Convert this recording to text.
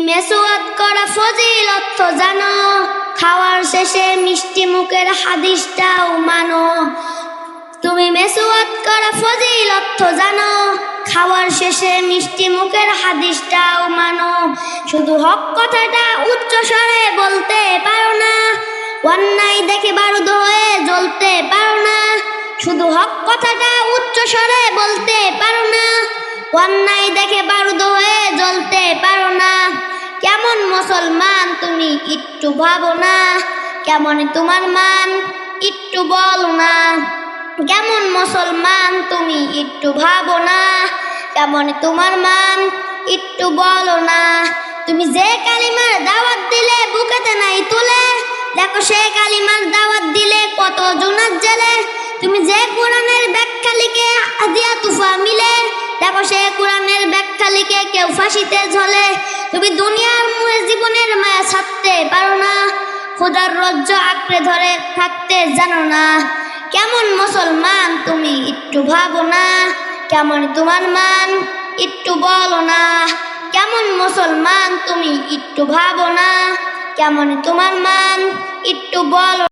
মেসোয়াত করা ফজিলত তো জানো, খাওয়ার শেষে মিষ্টি মুখের হাদিসটাও মানো। তুমি মেসোয়াত করা ফজিলত তো জানো, খাওয়ার শেষে মিষ্টি মুখের হাদিসটাও মানো। শুধু হক কথাটা উচ্চ স্বরে বলতে পারো না, অন্যায় দেখে বারুদ হয়ে জ্বলতে পারো না। শুধু হক কথাটা উচ্চ স্বরে বলতে পারো না, অন্যায় দেখে বারুদ হয়ে জ্বলতে পারো না। কেমন মুসলমান তুমি একটু ভাবো না? কেমন তোমার মান একটু বলো না? কেমন মুসলমান তুমি একটু ভাবো না? কেমন তোমার মান একটু বলো না? তুমি যে কালিমার দাওয়াত দিলে বুকেতে নাই তুলে, দেখো সে কালিমার দাওয়াত দিলে কত জুনার জেলে তুমি যে কোরআনের ব্যাখ্যা লিখে আদিয়া তুফা মিলে, দেখো সে কোরআনের ব্যাখ্যা লিখে কেউ ফাঁসিতে ঝলে। তুমি পারো না। খোদার রজ্জ আঁকড়ে ধরে থাকতে জানো না। কেমন মুসলমান তুমি একটু ভাবো না। কেমন তোমার মান একটু বলো না। কেমন মুসলমান তুমি একটু ভাবো না। কেমন তোমার মান একটু বলো